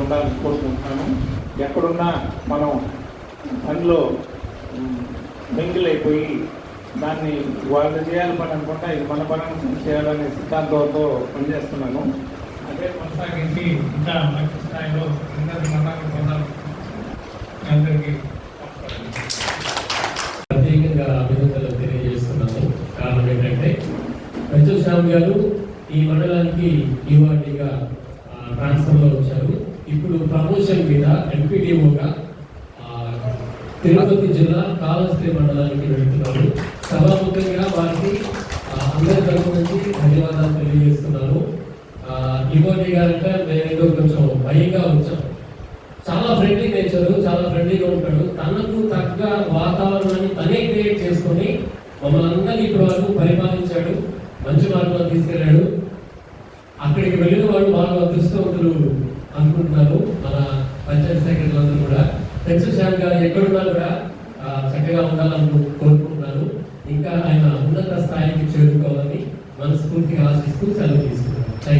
ఉండాలని కోరుకుంటున్నాను. ఎక్కడున్నా మనం పనిలో మింగిల్ అయిపోయి దాన్ని వాళ్ళు చేయాలి పని అనుకుంటా ఇది మన పని అనుకుని చేయాలనే సిద్ధాంతంతో పనిచేస్తున్నాను. అదే కొనసాగించి ఇంకా మంచి స్థాయిలో అందరి మతాన్ని పొందాలి అందరికీ ప్రత్యేకంగా అభినందనలు తెలియజేస్తున్నాను. కారణం ఏంటంటే రంజు శ్యామ్ గారు ఈ మండలానికి ఈవాటిగా ట్రాన్స్ఫర్లో వచ్చారు. ఇప్పుడు ప్రమోషన్ మీద ఎంపీడీఓగా తిరుపతి జిల్లా కాళహస్తి మండలానికి వెళ్తున్నారు సభాముఖంగా వారికి అందరి తరపు నుంచి ధన్యవాదాలు తెలియజేస్తున్నాను. ఈవాటి గారంటే మేము కొంచెం భయంగా వచ్చాం. చాలా ఫ్రెండ్లీ నేచర్ చాలా ఫ్రెండ్లీగా ఉంటాడు. తనకు తగ్గ వాతావరణాన్ని తనే క్రియేట్ చేసుకొని మమ్మల్ని అందరినీ ఇప్పటి వరకు పరిపాలించాడు. మంచి మార్గంలో తీసుకెళ్ళాడు. అక్కడికి వెళ్ళిన వాళ్ళు బాగా అదృష్టవంతులు. అనుకుంటున్నారు మన పంచాయతీ సెక్రటరీ కూడా. పెంచు శ్యామ్ గారు ఎక్కడున్నా కూడా చక్కగా ఉండాలని కోరుకుంటున్నాను. ఇంకా ఆయన ఉన్నత స్థాయికి చేరుకోవాలని మనస్ఫూర్తిగా ఆశిస్తూ సెలవు తీసుకుంటాను